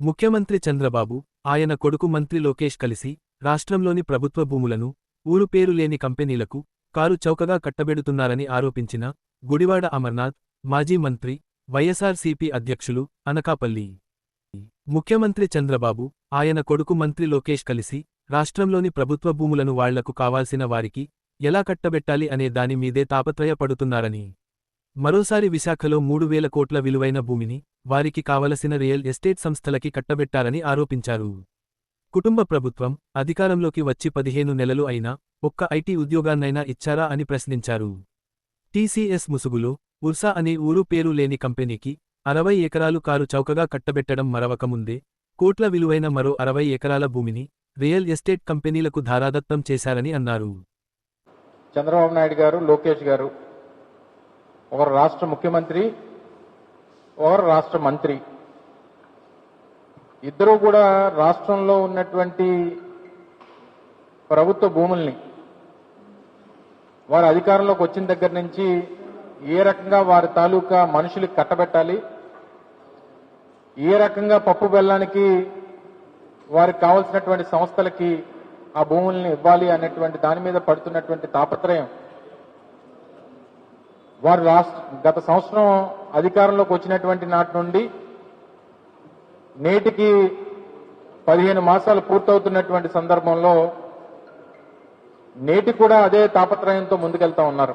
ముఖ్యమంత్రి చంద్రబాబు ఆయన కొడుకు మంత్రి లోకేష్ కలిసి రాష్ట్రంలోని ప్రభుత్వ భూములను ఊరు పేరు లేని కంపెనీలకు కారు చౌకగా కట్టబెడుతున్నారని ఆరోపించిన గుడివాడ అమర్నాథ్ మాజీ మంత్రి వైఎస్ఆర్సీపీ అధ్యక్షులు అనకాపల్లి. ముఖ్యమంత్రి చంద్రబాబు ఆయన కొడుకు మంత్రి లోకేష్ కలిసి రాష్ట్రంలోని ప్రభుత్వ భూములను వాళ్ళకు కావాల్సిన వారికి ఎలా కట్టబెట్టాలి అనే దాని మీదే తాపత్రయపడుతున్నారని మరోసారి విశాఖలో మూడు వేల కోట్ల విలువైన భూమిని వారికి కావలసిన రియల్ ఎస్టేట్ సంస్థలకి కట్టబెట్టారని ఆరోపించారు. కుటుంబ ప్రభుత్వం అధికారంలోకి వచ్చి పదిహేను నెలలు అయినా ఒక్క ఐటీ ఉద్యోగాన్నైనా ఇచ్చారా అని ప్రశ్నించారు. టీసీఎస్ ముసుగులో ఉర్సా అనే ఊరు పేరు లేని కంపెనీకి అరవై ఎకరాలు కారు చౌకగా కట్టబెట్టడం మరవకముందే కోట్ల విలువైన మరో అరవై ఎకరాల భూమిని రియల్ ఎస్టేట్ కంపెనీలకు ధారాదత్తం చేశారని అన్నారు. చంద్రబాబు నాయుడు గారు లోకేష్ గారు ఒకరు రాష్ట్ర ముఖ్యమంత్రి ఒకరు రాష్ట్ర మంత్రి. ఇద్దరూ కూడా రాష్ట్రంలో ఉన్నటువంటి ప్రభుత్వ భూముల్ని వారు అధికారంలోకి వచ్చిన దగ్గర నుంచి ఏ రకంగా వారి తాలూకా మనుషులకు కట్టబెట్టాలి ఏ రకంగా పప్పు బెల్లానికి వారికి కావలసినటువంటి సంస్థలకి ఆ భూముల్ని ఇవ్వాలి అనేటువంటి దాని మీద పడుతున్నటువంటి తాపత్రయం వారు రాష్ట్ర గత సంవత్సరం అధికారంలోకి వచ్చినటువంటి నాటి నుండి నేటికి పదిహేను మాసాలు పూర్తవుతున్నటువంటి సందర్భంలో నేటి కూడా అదే తాపత్రయంతో ముందుకెళ్తా ఉన్నారు.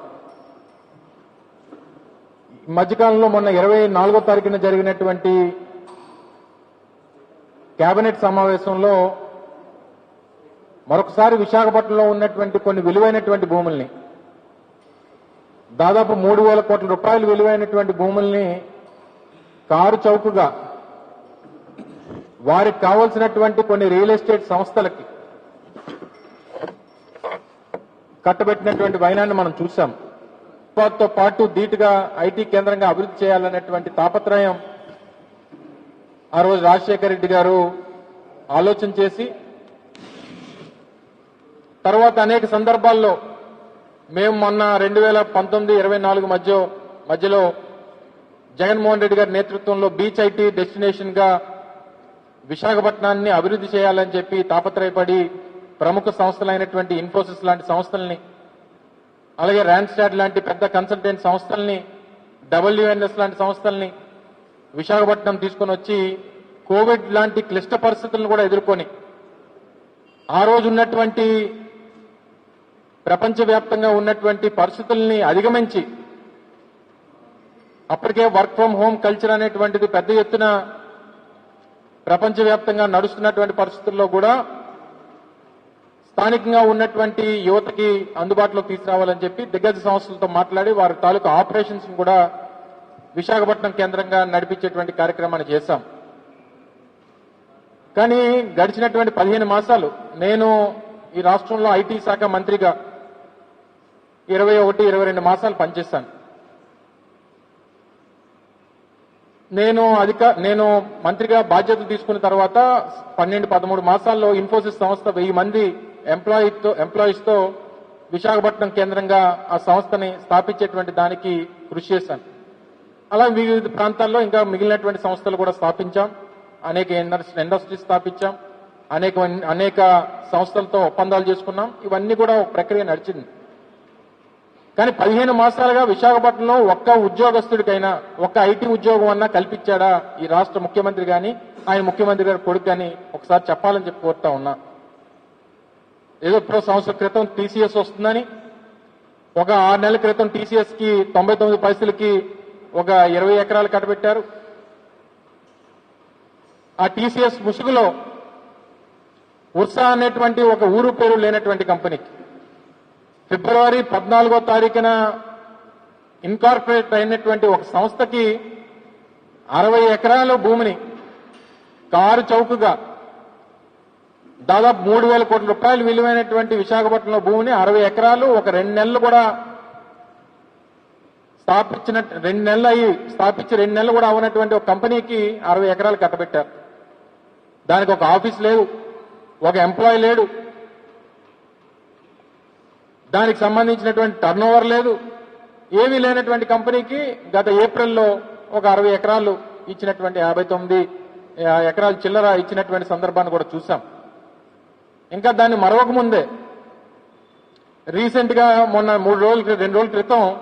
ఈ మధ్యకాలంలో మొన్న ఇరవై నాలుగో తారీఖున జరిగినటువంటి కేబినెట్ సమావేశంలో మరొకసారి విశాఖపట్నంలో ఉన్నటువంటి కొన్ని విలువైనటువంటి భూముల్ని దాదాపు మూడు వేల కోట్ల రూపాయలు విలువైనటువంటి భూముల్ని కారు చౌకగా వారికి కావలసినటువంటి కొన్ని రియల్ ఎస్టేట్ సంస్థలకి కట్టబెట్టినటువంటి వైనాన్ని మనం చూసాం తో పాటు ధీటుగా ఐటీ కేంద్రంగా అభివృద్ధి చేయాలనేటువంటి తాపత్రయం ఆ రోజు రాజశేఖర రెడ్డి గారు ఆలోచన చేసి తర్వాత అనేక సందర్భాల్లో మేము మొన్న రెండు వేల పంతొమ్మిది ఇరవై నాలుగు మధ్య మధ్యలో జగన్మోహన్ రెడ్డి గారి నేతృత్వంలో బీచ్ ఐటీ డెస్టినేషన్గా విశాఖపట్నాన్ని అభివృద్ధి చేయాలని చెప్పి తాపత్రయపడి ప్రముఖ సంస్థలైనటువంటి ఇన్ఫోసిస్ లాంటి సంస్థల్ని అలాగే ర్యాన్స్టాడ్ లాంటి పెద్ద కన్సల్టెంట్ సంస్థల్ని డబ్ల్యూఎన్ఎస్ లాంటి సంస్థల్ని విశాఖపట్నం తీసుకొని వచ్చి కోవిడ్ లాంటి క్లిష్ట పరిస్థితులను కూడా ఎదుర్కొని ఆ రోజు ఉన్నటువంటి ప్రపంచవ్యాప్తంగా ఉన్నటువంటి పరిస్థితుల్ని అధిగమించి అప్పటికే వర్క్ ఫ్రం హోమ్ కల్చర్ అనేటువంటిది పెద్ద ఎత్తున ప్రపంచవ్యాప్తంగా నడుస్తున్నటువంటి పరిస్థితుల్లో కూడా స్థానికంగా ఉన్నటువంటి యువతకి అందుబాటులోకి తీసుకురావాలని చెప్పి దిగ్గజ సంస్థలతో మాట్లాడి వారి తాలూకు ఆపరేషన్స్ కూడా విశాఖపట్నం కేంద్రంగా నడిపించేటువంటి కార్యక్రమాన్ని చేశాం. కానీ గడిచినటువంటి పదిహేను మాసాలు నేను ఈ రాష్ట్రంలో ఐటీ శాఖ మంత్రిగా ఇరవై ఒకటి ఇరవై రెండు మాసాలు పనిచేశాను నేను అధిక నేను మంత్రిగా బాధ్యతలు తీసుకున్న తర్వాత పన్నెండు పదమూడు మాసాల్లో ఇన్ఫోసిస్ సంస్థ వెయ్యి మంది ఎంప్లాయీతో ఎంప్లాయీస్తో విశాఖపట్నం కేంద్రంగా ఆ సంస్థని స్థాపించేటువంటి దానికి కృషి చేశాను. అలా వివిధ ప్రాంతాల్లో ఇంకా మిగిలినటువంటి సంస్థలు కూడా స్థాపించాం. అనేక ఇండస్ట్రీస్ స్థాపించాం. అనేక అనేక సంస్థలతో ఒప్పందాలు చేసుకున్నాం. ఇవన్నీ కూడా ప్రక్రియ నడిచింది. కానీ పదిహేను మాసాలుగా విశాఖపట్నంలో ఒక్క ఉద్యోగస్తుడికైనా ఒక్క ఐటీ ఉద్యోగం అన్నా కల్పించాడా ఈ రాష్ట్ర ముఖ్యమంత్రి గాని ఆయన ముఖ్యమంత్రి గారి కొడుకు గాని? ఒకసారి చెప్పాలని చెప్పి కోరుతా ఉన్నా. ఏదో ఎప్పుడో సంవత్సరం క్రితం టీసీఎస్ వస్తుందని ఒక ఆరు నెలల క్రితం టీసీఎస్కి తొంభై తొమ్మిది పైసలకి ఒక ఇరవై ఎకరాలు కట్టబెట్టారు. ఆ టీసీఎస్ ముసుగులో ఉర్సా అనేటువంటి ఒక ఊరు పేరు లేనటువంటి కంపెనీకి. ఫిబ్రవరి పద్నాలుగో తారీఖున ఇన్కార్పొరేట్ అయినటువంటి ఒక సంస్థకి అరవై ఎకరాల భూమిని కారు చౌకగా దాదాపు మూడు వేల కోట్ల రూపాయలు విలువైనటువంటి విశాఖపట్నంలో భూమిని అరవై ఎకరాలు ఒక రెండు నెలలు కూడా స్థాపించిన రెండు నెలలు అయ్యి స్థాపించి రెండు నెలలు కూడా అవనటువంటి ఒక కంపెనీకి అరవై ఎకరాలు కట్టబెట్టారు. దానికి ఒక ఆఫీస్ లేదు. ఒక ఎంప్లాయీ లేడు. దానికి సంబంధించినటువంటి టర్న్ ఓవర్ లేదు. ఏమీ లేనటువంటి కంపెనీకి గత ఏప్రిల్లో ఒక అరవై ఎకరాలు ఇచ్చినటువంటి యాభై తొమ్మిది ఎకరాలు చిల్లర ఇచ్చినటువంటి సందర్భాన్ని కూడా చూసాం. ఇంకా దాన్ని మరవకముందే రీసెంట్గా మొన్న మూడు రోజుల రెండు రోజుల క్రితం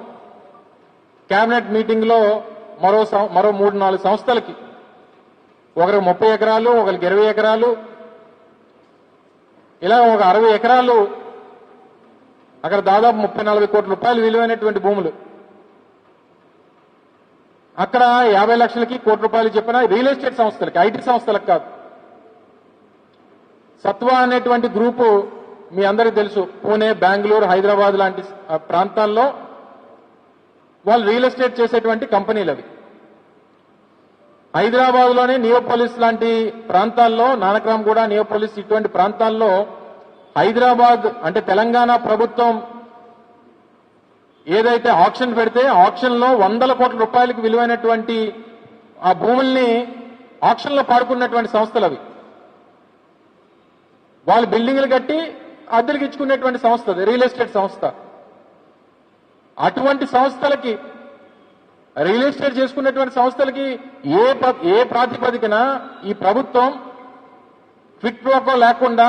కేబినెట్ మీటింగ్లో మరో సం- మరో మూడు నాలుగు సంస్థలకి ఒకరికి ముప్పై ఎకరాలు ఒకరికి ఇరవై ఎకరాలు ఇలా ఒక అరవై ఎకరాలు అక్కడ దాదాపు ముప్పై నలభై కోట్ల రూపాయలు విలువైనటువంటి భూములు. అక్కడ యాభై లక్షలకి కోటి రూపాయలు చెప్పిన రియల్ ఎస్టేట్ సంస్థలకి ఐటీ సంస్థలకు కాదు. సత్వ అనేటువంటి గ్రూపు మీ అందరికీ తెలుసు. పూణే బెంగళూరు హైదరాబాద్ లాంటి ప్రాంతాల్లో వాళ్ళు రియల్ ఎస్టేట్ చేసేటువంటి కంపెనీలు అవి. హైదరాబాద్లోని నియోపోలిస్ లాంటి ప్రాంతాల్లో నానక్రామ్ కూడా నియోపోలిస్ ఇటువంటి ప్రాంతాల్లో హైదరాబాద్ అంటే తెలంగాణ ప్రభుత్వం ఏదైతే ఆప్షన్ పెడితే ఆప్షన్లో వందల కోట్ల రూపాయలకు విలువైనటువంటి ఆ భూముల్ని ఆక్షన్లో పాడుకున్నటువంటి సంస్థలు అవి. వాళ్ళు బిల్డింగ్లు కట్టి అద్దెలకు ఇచ్చుకునేటువంటి సంస్థ రియల్ ఎస్టేట్ సంస్థ. అటువంటి సంస్థలకి రియల్ ఎస్టేట్ చేసుకున్నటువంటి సంస్థలకి ఏ ఏ ప్రాతిపదికన ఈ ప్రభుత్వం ఫిట్ ప్రోకో లేకుండా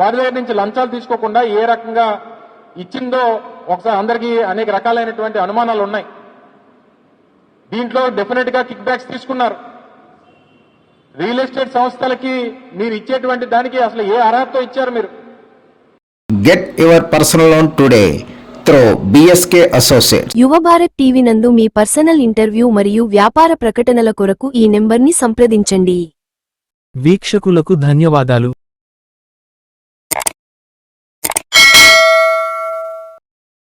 వారి దగ్గర నుంచి లంచాలు తీసుకోకుండా ఏ రకంగా ఇచ్చిందో ఒకసారి అందరికీ అనేక రకాలైనటువంటి అనుమానాలు ఉన్నాయి. దీంట్లో డెఫినెట్గా కిక్ బ్యాక్స్ తీసుకున్నారు. రియల్ ఎస్టేట్ సంస్థలకి మీరు ఇచ్చేటువంటి దానికి అసలు ఏ అర్హతతో ఇచ్చారు మీరు? Get your personal loan today through BSK Associates. యువ భారత్ టీవీ నందు మీ పర్సనల్ ఇంటర్వ్యూ మరియు వ్యాపార ప్రకటనల కొరకు ఈ నెంబర్ని సంప్రదించండి. వీక్షకులకు ధన్యవాదాలు.